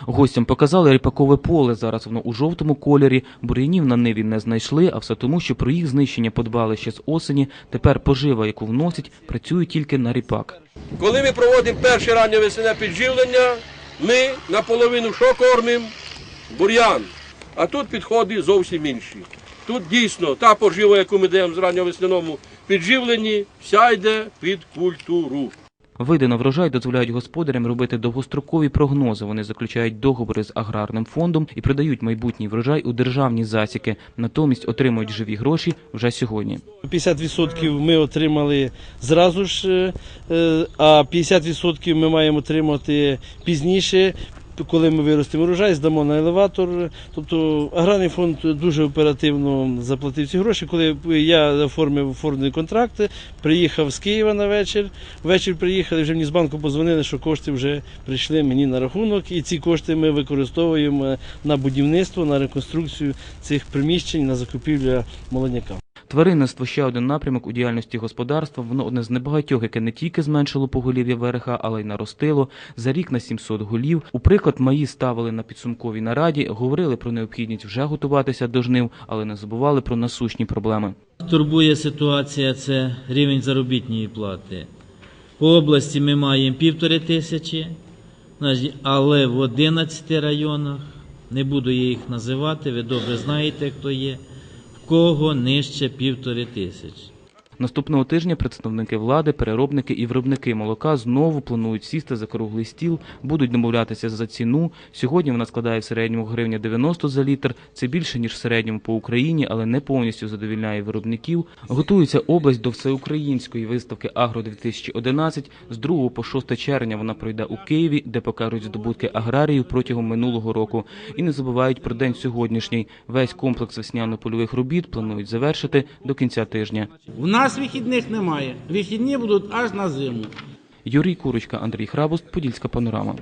Гостям показали ріпакове поле. Зараз воно у жовтому кольорі. Бур'янів на ниві не знайшли, а все тому, що про їх знищення подбали ще з осені. Тепер пожива, яку вносять, працює тільки на ріпак. Коли ми проводимо перше раннє весняне підживлення, ми наполовину що кормимо? Бур'ян. А тут підходи зовсім інші. Тут дійсно та пожива, яку ми даємо з ранньовесняному підживленні, вся йде під культуру. Види на врожай дозволяють господарям робити довгострокові прогнози. Вони заключають договори з аграрним фондом і продають майбутній врожай у державні засіки. Натомість отримують живі гроші вже сьогодні. 50% ми отримали зразу ж, е, е, а 50% ми маємо отримати пізніше, коли ми виростемо урожай, здамо на елеватор. Тобто аграрний фонд дуже оперативно заплатив ці гроші. Коли я оформив оформлений контракт, приїхав з Києва на вечір. Ввечері приїхали, вже мені з банку позвонили, що кошти вже прийшли мені на рахунок, і ці кошти ми використовуємо на будівництво, на реконструкцію цих приміщень, на закупівлю молодняка. Тваринництво ще один напрямок у діяльності господарства. Воно одне з небагатьох, яке не тільки зменшило поголів'я ВРХ, але й наростило за рік на 700 голів. У приклад маї ставили на підсумковій нараді, говорили про необхідність вже готуватися до жнив, але не забували про насущні проблеми. Турбує ситуація це рівень заробітної плати. По області ми маємо півтори тисячі, але в 11 районах, не буду я їх називати, ви добре знаєте, хто є, кого нижче півтори тисячі. Наступного тижня представники влади, переробники і виробники молока знову планують сісти за круглий стіл, будуть домовлятися за ціну. Сьогодні вона складає в середньому гривня 90 за літр. Це більше ніж в середньому по Україні, але не повністю задовільняє виробників. Готується область до всеукраїнської виставки Агро 2011 З 2 по 6 червня вона пройде у Києві, де покажуть здобутки аграріїв протягом минулого року. І не забувають про день сьогоднішній. Весь комплекс весняно-польових робіт планують завершити до кінця тижня. У нас вихідних немає. Вихідні будуть аж на зиму. Юрій Курочка, Андрій Храбуст, Подільська панорама.